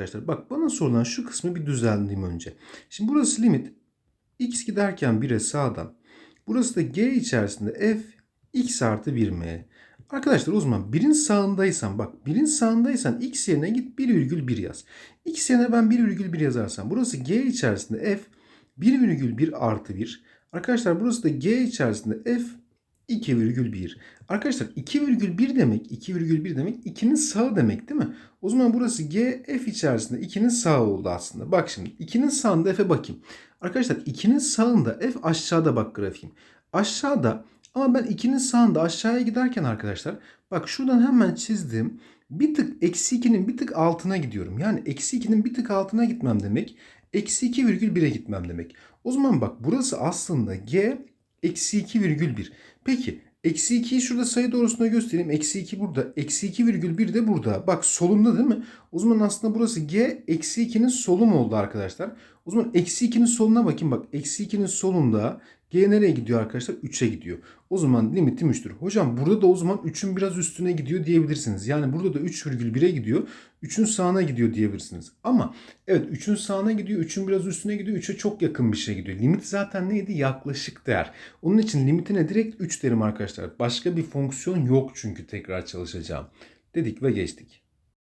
arkadaşlar. Bak bana sorulan şu kısmı bir düzenleyeyim önce. Şimdi burası limit. x giderken 1'e sağdan. Burası da g içerisinde f x artı 1m. Arkadaşlar o zaman birin sağındaysan bak birin sağındaysan x yerine git 1,1 yaz. x yerine ben 1,1 yazarsam burası g içerisinde f 1,1 artı 1. Arkadaşlar burası da g içerisinde f 2,1. Arkadaşlar 2,1 demek 2,1 demek 2'nin sağı demek değil mi? O zaman burası g f içerisinde 2'nin sağı oldu aslında. Bak şimdi 2'nin sağında f'e bakayım. Arkadaşlar 2'nin sağında f aşağıda bak grafiğim. Aşağıda ama ben 2'nin sağında aşağıya giderken arkadaşlar bak şuradan hemen çizdim. Bir tık eksi 2'nin bir tık altına gidiyorum. Yani eksi 2'nin bir tık altına gitmem demek. Eksi 2,1'e gitmem demek. O zaman bak burası aslında g eksi 2,1. Peki eksi 2'yi şurada sayı doğrusunda göstereyim. Eksi 2 burada. Eksi 2,1 de burada. Bak solunda değil mi? O zaman aslında burası g eksi 2'nin solu mu oldu arkadaşlar? O zaman eksi 2'nin soluna bakayım. Bak eksi 2'nin solunda g nereye gidiyor arkadaşlar? 3'e gidiyor. O zaman limitim 3'tür. Hocam burada da o zaman 3'ün biraz üstüne gidiyor diyebilirsiniz. Yani burada da 3,1'e gidiyor. 3'ün sağına gidiyor diyebilirsiniz. Ama evet 3'ün sağına gidiyor. 3'ün biraz üstüne gidiyor. 3'e çok yakın bir şey gidiyor. Limit zaten neydi? Yaklaşık değer. Onun için limitine direkt 3 derim arkadaşlar. Başka bir fonksiyon yok çünkü tekrar çalışacağım. Dedik ve geçtik.